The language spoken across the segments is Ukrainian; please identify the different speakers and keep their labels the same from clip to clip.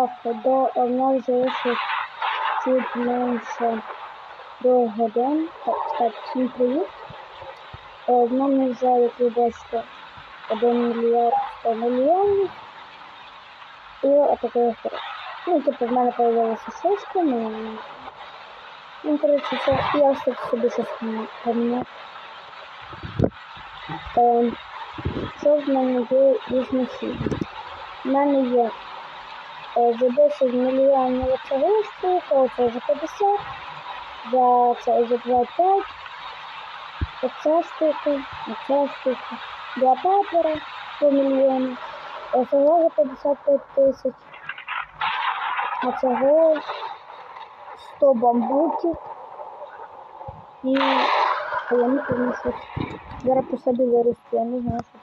Speaker 1: Так, до у нас залишилось чуть менше до годин. Так, кстати, всім привіт. Е, В мене вже, як ви бачите, 1 мільярд 100 мільйонів. І отакий хер. Ну, типу, в мене появилася шишка, ну, ну, коротше, це я все собі щось поміняв. Е, що в мене є із машин? В мене є е, за 10 мільйонів штука, оце за 50, за це за 25, оця штука, оця штука, для папера по мільйону, оцього за 55 тисяч, оцього 100 бамбуків і а я не пам'ятаю, що це. Зараз по собі виросту, я не знаю, що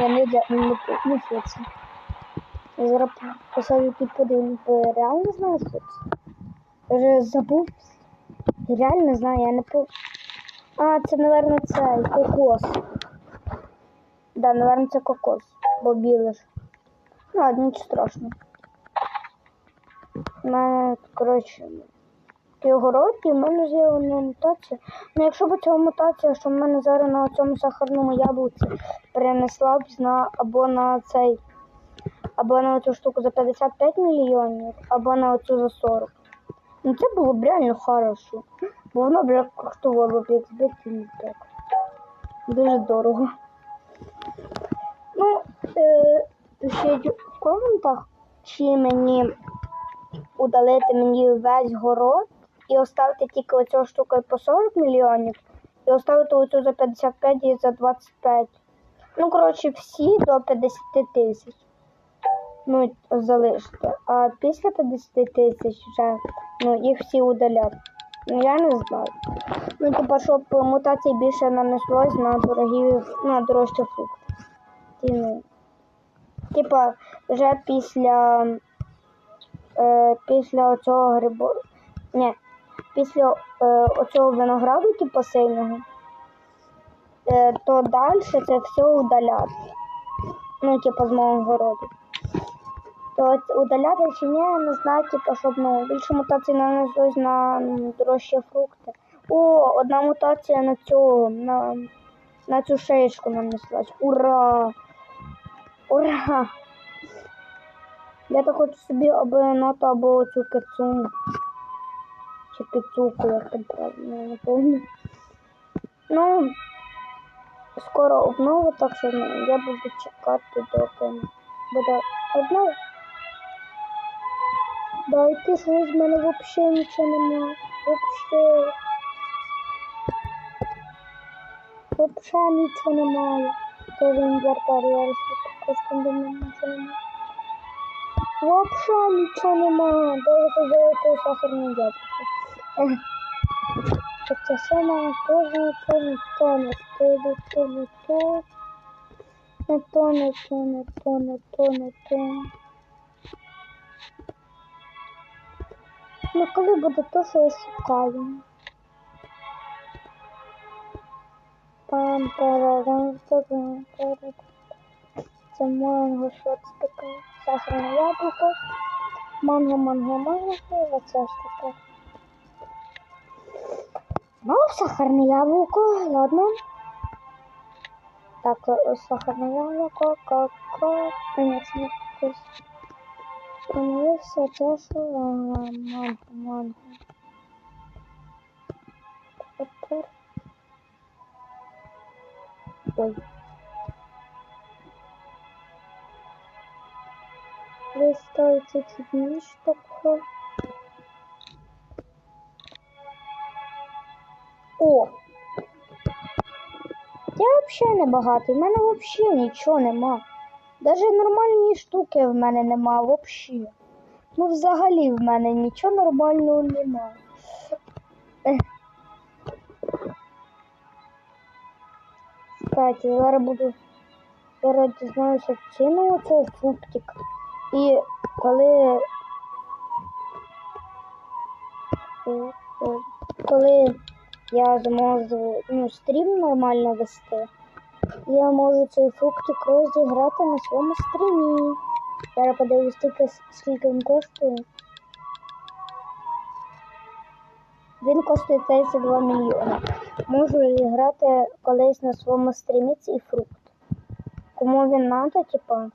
Speaker 1: це. Не, для- не помню, що це. Я зараз по собі тут подивлюсь, бо реально знаю, що це. Вже забув. Реально знаю, я не по... А, це, напевно, цей кокос. Да, напевно, це кокос, бо білий. Ну, ладно, нічого страшного. У мене, коротше, і в мене з'явлена мутація. Ну, якщо б ця мутація, що в мене зараз на цьому сахарному яблуці перенесла б на або на цей, або на цю штуку за 55 мільйонів, або на оцю за 40. Ну це було б реально хорошо. Бо воно б коштувало б як збити так. Дуже дорого. Ну, е, пишіть в коментах, чи мені удалити мені весь город і оставити тільки оцю штуку по 40 мільйонів, і оставити оцю за 55 і за 25. Ну, коротше, всі до 50 тисяч. Ну, залишити. А після 50 тисяч вже ну, їх всі удалять. Ну, я не знаю. Ну, типа, щоб мутації більше нанеслось на дорогі, на дорожчі фрукти. Ті, ну, Типа, вже після е, після оцього грибу. Ні, після е, оцього винограду, типу синього, е, то далі це все удаляти. Ну, типу, з мого городу. То удаляти чи ні, не знаю, типу, щоб ну, більше мутацій нанеслось на дорожчі фрукти. О, одна мутація на цього, на, на цю шишку нанеслась. Ура! Ура! Я так хочу собі або нота, або цю кицу. Чи кицуку, як там правильно, не пам'ятаю. Ну, скоро обнова, так що ну, я буду чекати, доки буде обнова. Да, і ти що з мене взагалі нічого немає. Взагалі. Взагалі нічого немає. Тоже інвертар, я розповідаю, що до мене нічого немає. Вообще нічого немає. Даже тут золотое сахарне яблуко. Ех. Так це саме теж не то, не то, не то, не то, не то. Не то, не то, не то, не то, не то. Ну коли буде то, що я шукаю? Пам парам парам Це манго, що це таке? Сахарне яблуко. Манго, манго, манго. Оце ж таке. Ну, сахарне яблуко, ладно. Так, о, сахарне яблуко, коко. Конечно, якось. Помилився, це що Ага, манго, манго. Тепер. Ой. Виставити чуть ніж таке. О! Я взагалі не багатий, в мене взагалі нічого нема. Даже нормальні штуки в мене нема взагалі. Ну, взагалі в мене нічого нормального нема. Кстати, зараз буду зараз дізнаюся ціну цього фруктик. І коли е, е, коли я зможу ну, стрім нормально вести, я можу цей фруктик розіграти на своєму стрімі. Зараз подивлюсь тільки скільки він коштує. Він коштує 32 мільйони. Можу грати колись на своєму стрімі цей фрукт. Кому він надо, типа,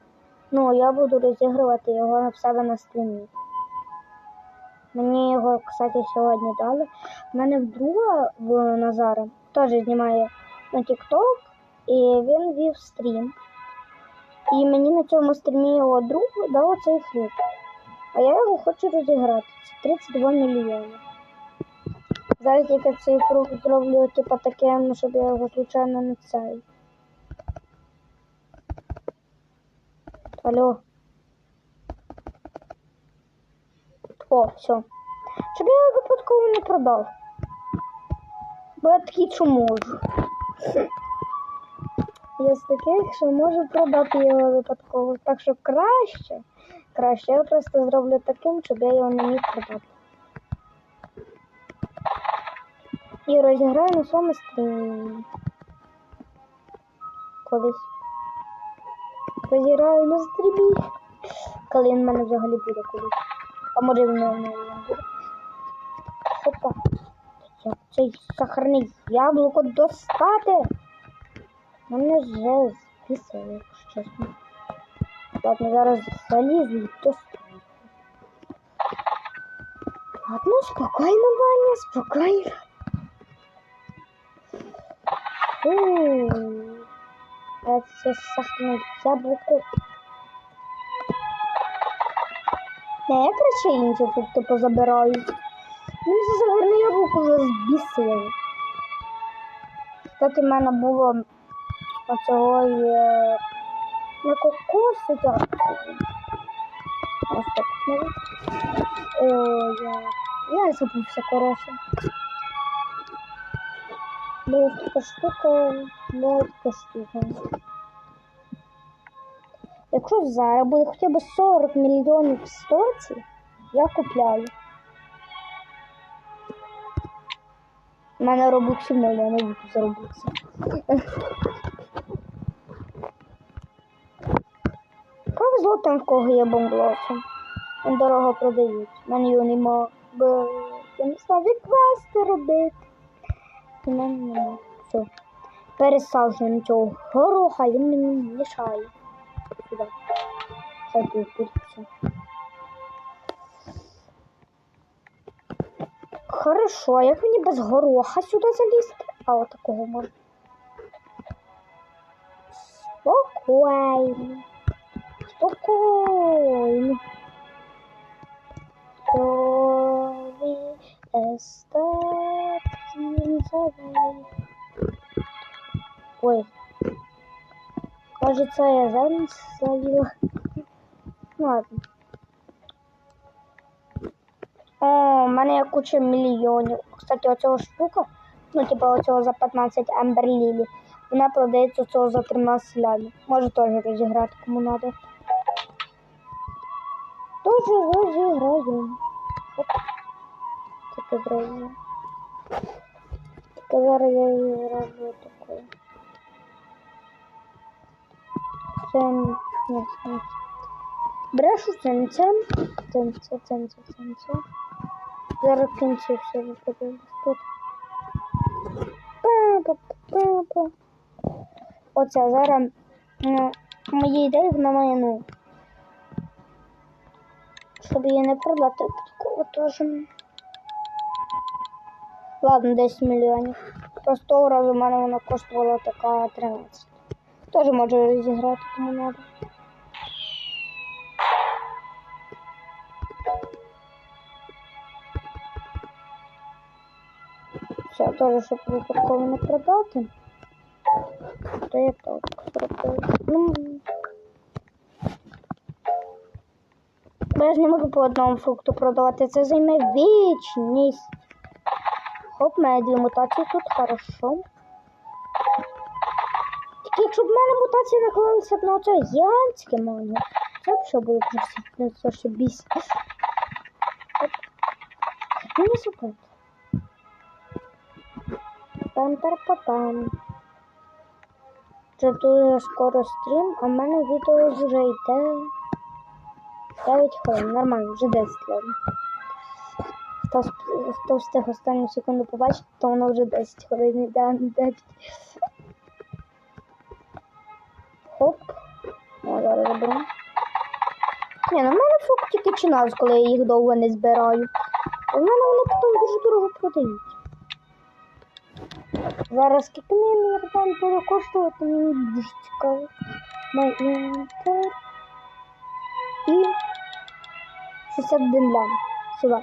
Speaker 1: ну я буду розігрувати його в себе на стрімі. Мені його, кстати, сьогодні дали. У мене друга в Назара теж знімає на TikTok, і він вів стрім. І мені на цьому стрімі його друг дав цей фрукт. А я його хочу розіграти. Це 32 мільйони. Зараз тільки цей фрукт зроблю, типу, таким, щоб я його случайно не цей. Алло. О, все. Щоб я його випадково не продав. Бо я такий, що можу. Я з таких, що можу продати його випадково. Так що краще, краще я просто зроблю таким, щоб я його не міг продати. І розіграю на своєму стрімі. Колись. Розіграю на стрімі. Коли він в мене взагалі буде колись. Він не буде. Опа. Як цей сахарний яблуко достати? Мене вже збісило, якщо чесно. Ладно, зараз залізу і достану. Ладно, спокійно, Ваня, спокійно. Фу. Це сахарне яблуко. Не, я краще інші фрукти позабираю. Мені це сахарне яблуко вже збісило. Кстати, в мене було оцього є не кокоси. Ось так. ну. О, я, я забувся, коротше. Була штука, була така штука. Якщо зараз буде хоча б 40 мільйонів стоці, я купляю. У мене робочі моля, я не буду заробитися. Повезло там, в кого є бомблоси. Він дорого продають. У мене його нема, бо я не знаю, як квести робити. У мене нема. Все. Пересаджуємо цього гороха, він мені мішає. Хай тут, тут. Хорошо, а як мені без гороха сюди залізти? А от такого можна. Спокійно. Спокійно. Тобі estás sin. Ой. Кажется, я замуж завела. Ну ладно. О, у мене є куча мільйонів. Кстати, оцього штука, ну, типу, оцього за 15 Ембер Лілі. Вона продається цього за 13 лямів. Може теж розіграти, кому треба. Тоже розіграю. Оп. Тільки зроблю. Тільки зараз я її такою. Це... Ні, ні. Брешу ценцем. Ценце, ценце, ценце. Зараз кінці все випадає. Тут. Па-па-па-па. Оце зараз ну, мої ідеї вона має, ну, щоб її не продати випадково теж. Ладно, 10 мільйонів. Просто разу в мене вона коштувала така 13. Теж можу розіграти, кому треба. Все, теж, щоб випадково не продати. То я так зробив. Ну. Бо я ж не можу по одному фрукту продавати. Це займе вічність. Хоп, в дві мутації тут, хорошо. Якщо б в мене мутації наклалися б на оце гігантське манго, це б що було б вже це ще біс. Ну, не супер. пам пар па пам Це дуже скоро стрім, а в мене відео вже йде. 9 хвилин, нормально, вже 10 хвилин. Хто, хто встиг останню секунду побачити, то воно вже 10 хвилин 9. Хоп. О, зараз заберу. Ні, ну в мене фок тільки чи нас, коли я їх довго не збираю. В мене вони потім дуже дорого продають. Зараз скільки мені нормально буде коштувати, мені дуже цікаво. Май інвентар. І 61 лям. Сюди.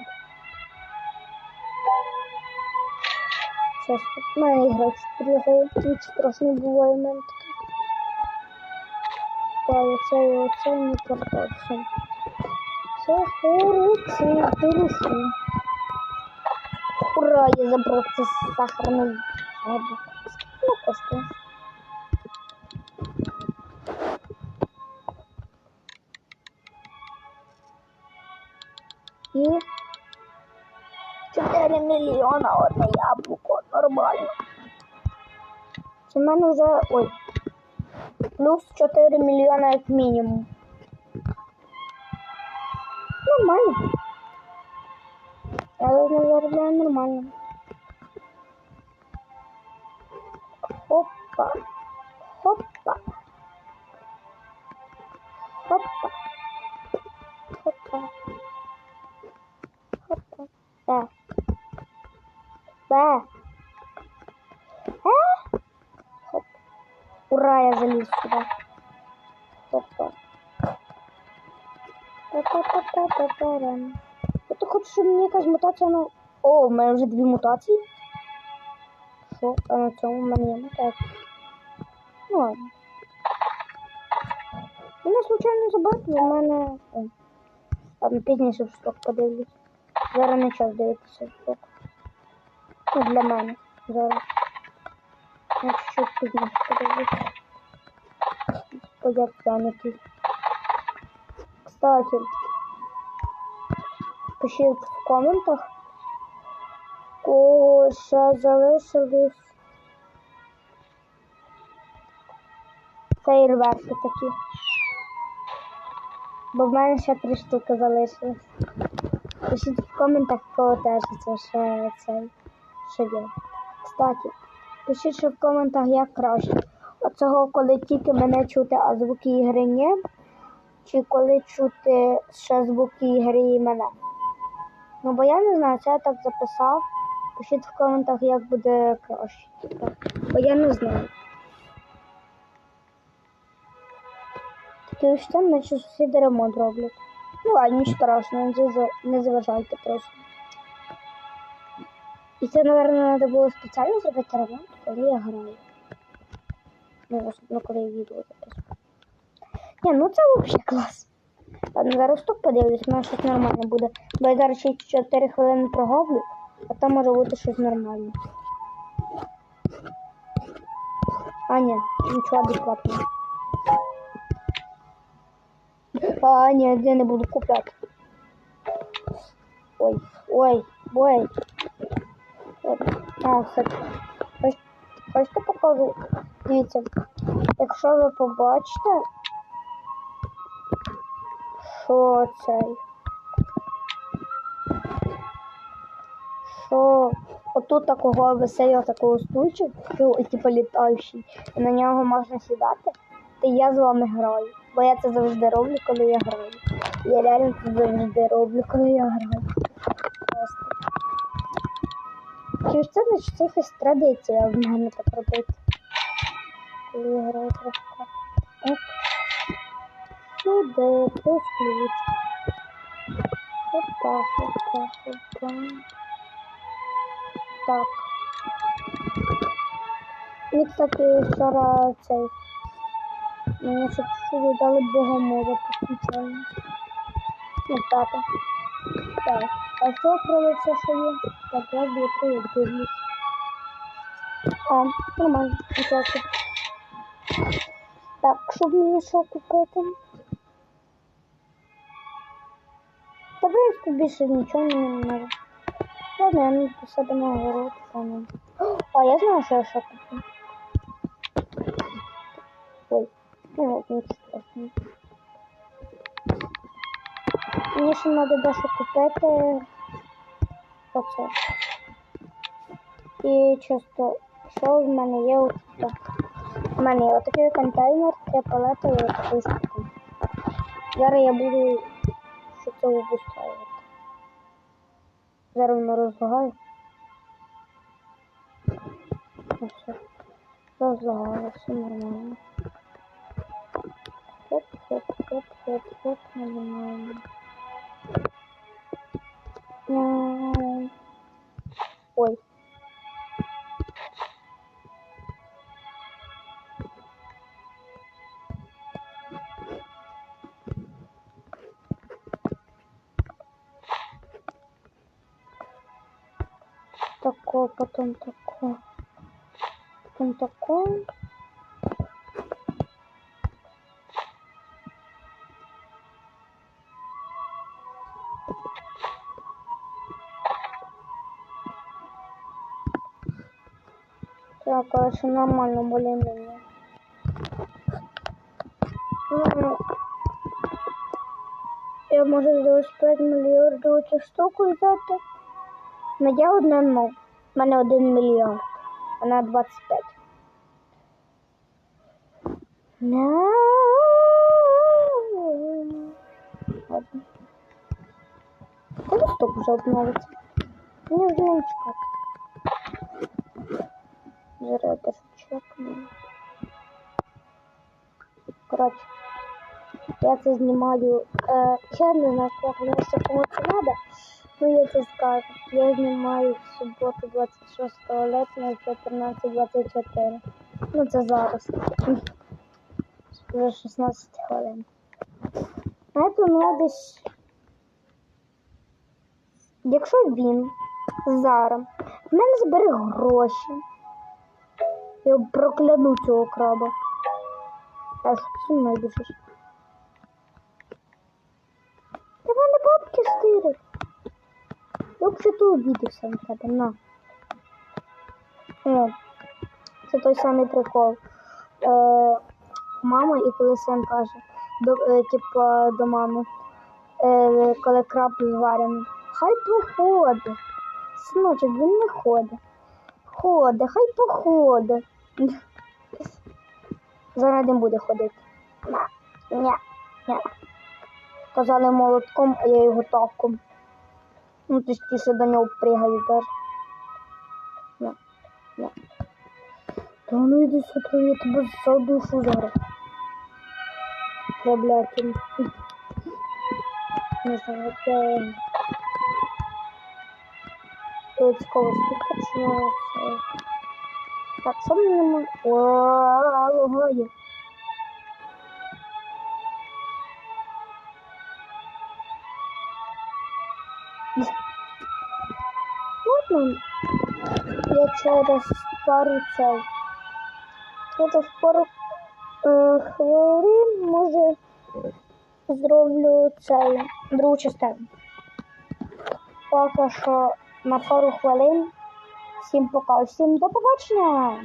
Speaker 1: Сейчас тут в мене ігра підлягає, тут страшно буває в мене таке. Та оце і оце не продався. Це хороший, хороший. Ура, я забрав це сахарний яблуко. Скільки воно коштує? І 4 мільйона одне яблуко. Нормально. Це в мене вже. Ой. Плюс 4 мільйона як мінімум. Нормально. Я не заробляю нормально. Хопа. Хопа. Хопа. Хопа. Хопа. Да. Да. Ура, я залез сюда. Хопа. Та-та-та-та-та-та-рам. Я так хочу, щоб мені якась мутація на... О, в мене вже дві мутації. Що? А на цьому в мене є. Ну ладно. Мене случайно забрати, в мене... О. Ладно, пізніше в сток подивлюсь. Зараз не час дивитися в сток. Ну, для мене. Зараз. Я чуть-чуть пізніше подивлюсь. Бо я п'яники. Кстати, пишіть в коментах, кого ще залишились фейерверки такі. Бо в мене ще три штуки залишились. Пишіть в коментах, кого теж це ще цей ще є. Кстати, пишіть ще в коментах, як краще. Оцього, коли тільки мене чути, а звуки ігри ні. Чи коли чути ще звуки ігри і мене. Ну, бо я не знаю, це я так записав. Пишіть в коментах, як буде краще. Бо я не знаю. Таке ось там, наче сусіди ремонт роблять. Ну, а нічого страшного, не заважайте просто. І це, напевно, треба було спеціально зробити ремонт, коли я граю. Ну, особливо, коли я відео записую. Ні, ну це взагалі клас. Ладно, зараз тут подивлюсь, може щось нормальне буде. Бо я зараз ще 4 хвилини прогублю, а там може бути щось нормальне. А, ні, нічого адекватного. А, ні, я не буду купляти. Ой, ой, ой. А, все. Хоч- Хочете покажу? Дивіться, якщо ви побачите, що цей. Що отут такого висить такого стульчик, типу літаючий, і на нього можна сідати, то я з вами граю. Бо я це завжди роблю, коли я граю. Я реально це завжди роблю, коли я граю. Чи ж це значить це якась традиція в мене так робити? Коли я граю трошки. Оп. Сюди, плюс. Опа, опа, опа. Так. Мені, кстати, вчора цей. Мені ще чуть дали богомоза по. Ну, тата. Так. А що про все, що є? Так, раз, два, три, дивлюсь. А, нормально, нічого. собі. Так, щоб мені що купити? Та в принципі більше нічого мені не треба. Ладно, я не до себе на город саме. А я знаю, що я ще куплю. Ой, ну ладно, нічого страшного. Мені ще треба дещо купити. Оце. І чисто, що в мене є от тут. У мене є отакий контейнер, три палети і отакий штуку. Зараз я буду що це обустроювати. Зараз воно розлагає. Ну все. Розлагало, все нормально. Хоп, хоп, хоп, хоп, хоп, нажимаємо. Ой. Такое, потом такое. Потом такое. Короче, нормально, более-менее. Ну, я можу за 5 мільярдів цю штуку взяти. Ну, я одне. У мене 1 мільйон. Вона 25. На. Ладно. Коли стоп вже обновиться? Мені вже не чекати. Я теж чекну. Коротше, я це знімаю. Е, я не знаю, як мені ще кому це треба. Ну я це скажу. Я знімаю в суботу 26 липня в 14.24. Ну це зараз. Вже 16 хвилин. Знаєте, ну десь. Якщо він зараз в мене збере гроші. Я прокляну цього краба. А що ти зі? Та мене бабки стирять. Я взагалі обідався на тебе, на. О, це той самий прикол. Е, мама і коли син каже, до, е, типа до мами, е, коли краб зварений, хай походить. Синочок, він не ходить. Ходить, хай походить. Зараз не буде ходити. Ня, ня. Казали молотком, а я його тапком. Ну, точніше до нього пригаю теж. На, на. Та ну йди сюди, я тебе задушу зараз. Проблятин. Не знаю, де... Це цікаво, це. Так, що мені не можу... О, лагає. Ладно, я через пару цей. Я через пару е, хвилин, може, зроблю цей другу частину. Поки що на пару хвилин. Всім пока, всім до побачення!